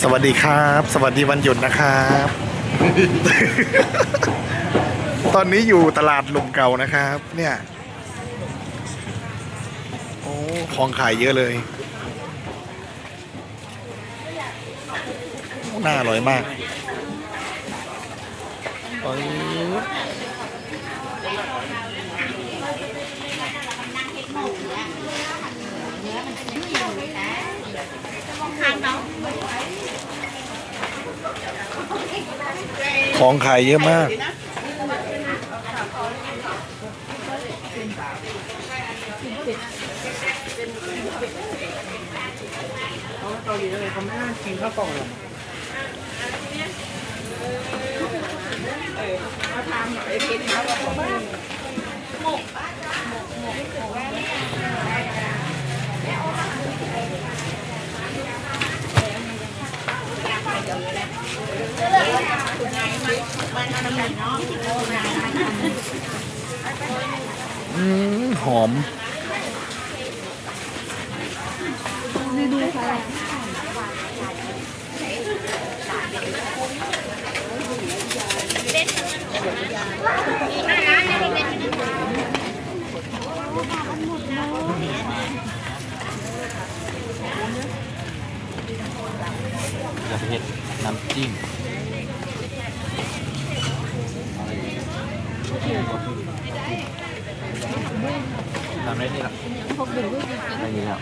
สวัสดีครับ สวัสดีวันหยุดนะครับ ตอนนี้อยู่ตลาดหลุมเก่านะครับ เนี่ย โอ้ของขายเยอะเลยโอ้น่าอร่อยมากปึ๊บ ของขายเยอะมาก เกาหลีเลยเขาไม่น่ากินข้าวกล่องหรอก มาทำไอ้กินข้าวกล่องอืมหอ จะไปเผ็ดน้ำจิ้มทำได้นี่ละได้นี่แล้ว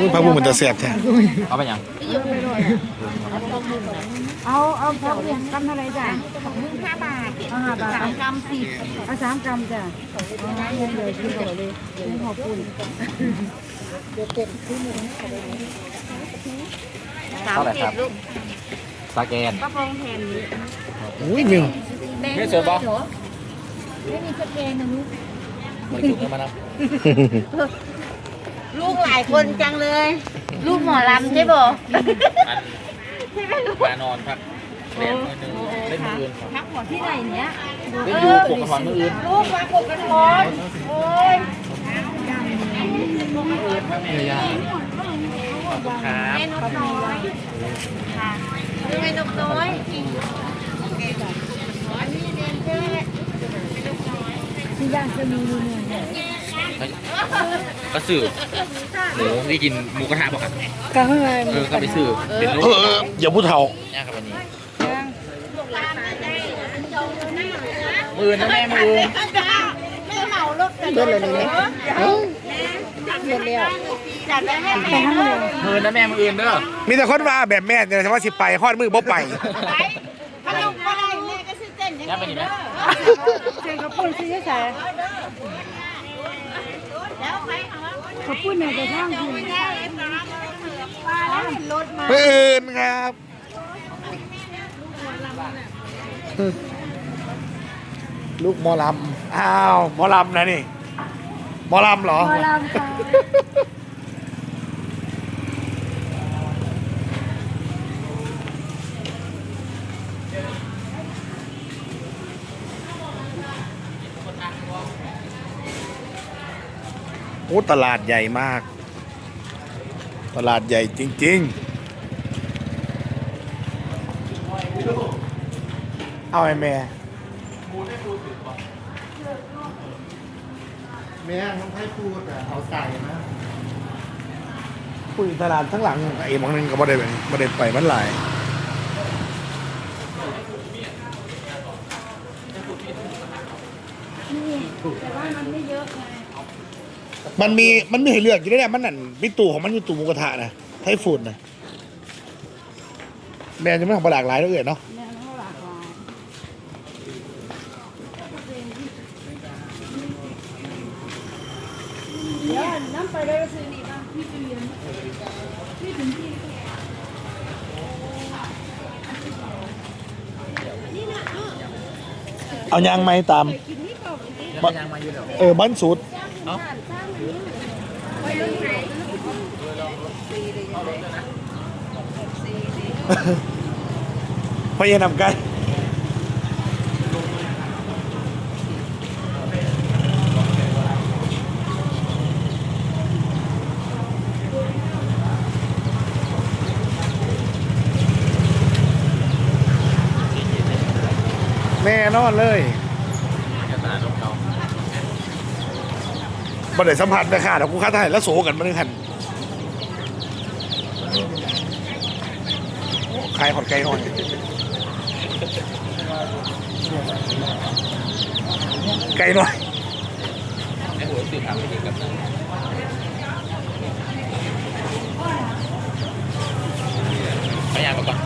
นี่พักบุ้งมันจะแสบใช่เอาไปยังเอาเอาพกเนี่ยกำเท่าไรจ้ะมึงห้าบาทเอาห้าบาทสามกำสิบเอาสามกำจ้ะเงินเลยกินต่อเลยขอบคุณเดี๋ยวเก็บที่มือ บคุณเท่าไหร่ครับสแกนป้าพงแทนนี้อุ้ยหนึ่งไม่เจอป่ะไม่มีสแกนนะลูกมันจุกกันมานะลูกหลายคนจังเลย ลูกหมอลำใช่ป่ะอันมานอนพักเล่นมือหนึ่งเล่นมืออื่นครับพักหัวที่ไหนเนี้ยเล่นอยู่ปกกระถอนมืออื่นลูกมาปกกันหมดโอ้ยเนื้อย่างข อบคุณครับแม่นกน้อยค่ะแม่นกน้อยที่ย่างจะมีนู่นเนี่ยก็สื่อหนูที่กินหมูกระทะบอกครับก็เฮ้ยเออก็ไปสื่อเป็นลูกเอออย่าพูดเท่าย่างครับวันนี้มือนะแม่มืออื่นไม่เหมารถกันเยอะเลยเนี่ยเยอะแล้ว ม่เลยมืออื่นนะแม่มืออื่นเด้อมีแต่คนว่าแบบแม่เนี่ยแต่ว่าสิไปฮอดมือบ่ไปถ้าลูกไม่ได้แม่ก็ซื้อเต้นอย่างย่างไปนี่ไหมเต้นเขาพูดซื้อใส่แล้วไปเขาพูดในกระทั่งคุณรถมาเพื่อนครับลูกหมอลำ อ้าวหมอลำนะนี่หมอลำเหรอ หมอลำค่ะ โอ้ตลาดใหญ่มาก ตลาดใหญ่จริง ๆ เอาไอ้แม่แม่ต้องให้พูดอะเอาใส่นะพูดตลาดทั้งหลังไอ้บางนึงก็บ่ได้ไปบ่ได้ไปมันหลายแต่ว่ามันไม่เยอะไง มันมีมันมีให้เลือกอยู่ด้วยเนี่ยมันนั่นมีตู้ของมันอยู่ตู้หมูกระทะนะไทยฟูดนะแม่จะไม่ทำปลาหลากหลายแล้วเอ่ยเนาะแนวโน้หลากหลายเดี๋ยวน้ำไปได้ก็ซื้อนี่บ้างพี่ไปเรียนพี่ถึงที่เอายางไม้ตามย่างย่างมาอยู่เดี๋ยวเออบ้านสูตร เอ้าพยายามกันแม่นอนเลย บ่ไดสัมผัสแม่ค้าแต่กูค้าไทยแล้วโสกันมาหนึ่งคันขายหอดไก่หน่อยไก่หน่อยไอ้หัวสื่อถามไม่ดีกับนั่นพยายามมาก่อน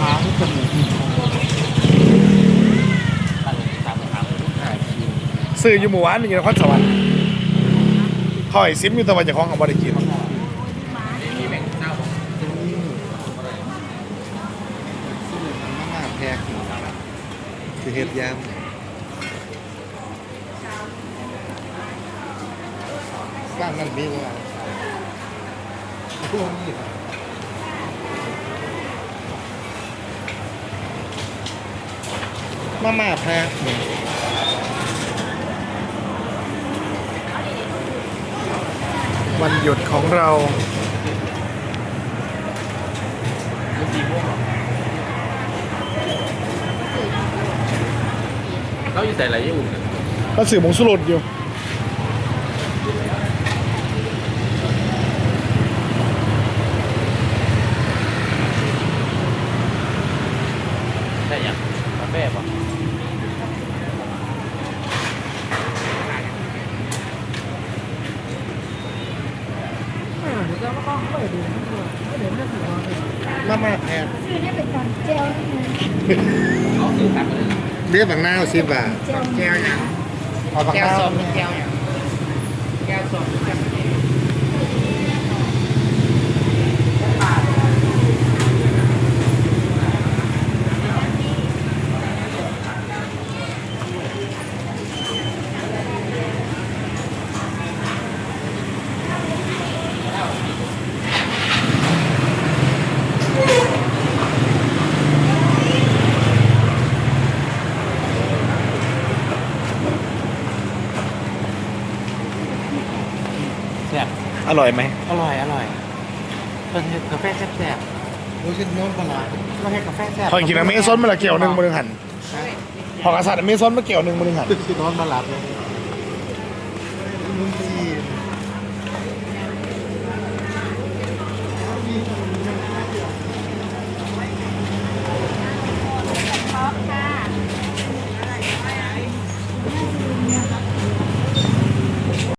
หางจมูก ตั้งสามครั้ง ซื้ออยู่หมู่บ้านนี่นครสวรรค์ถอยซิมอยู่ตะวันจากของของบริกินมีแบ่งเจ้าบอกมาแพกสิเฮ็ดยามสร้างนั่นมีว่าพวกนี้มาม่าแพก วันหยุดของเราลูกดีพวกเราอยู่ใส่อะไรอยู่ก็สื่อมงสุรดอยู่ ได้ยังกาแฟป่ะ มาม่าแพกคือนี่เป็นการเจลนี่ไงเอาสื่อถามไปเลยเรียกบางหน้าสิบบาทเจลแก้วยังเอาบางแก้หวน้าส้มแก้วยังแก้วส้มแก้ว อร่อยไหมอร่อยอร่อยเป็นกาแฟแซ่บๆรู้สึกน้องปลาไม่ใช่กาแฟแซ่บพอกินอเมซอนมาละเกี่ยวหนึ่งบริหันพอกษัตริย์อเมซอนมาเกี่ยวหนึ่งบริหันน้องปลาหลย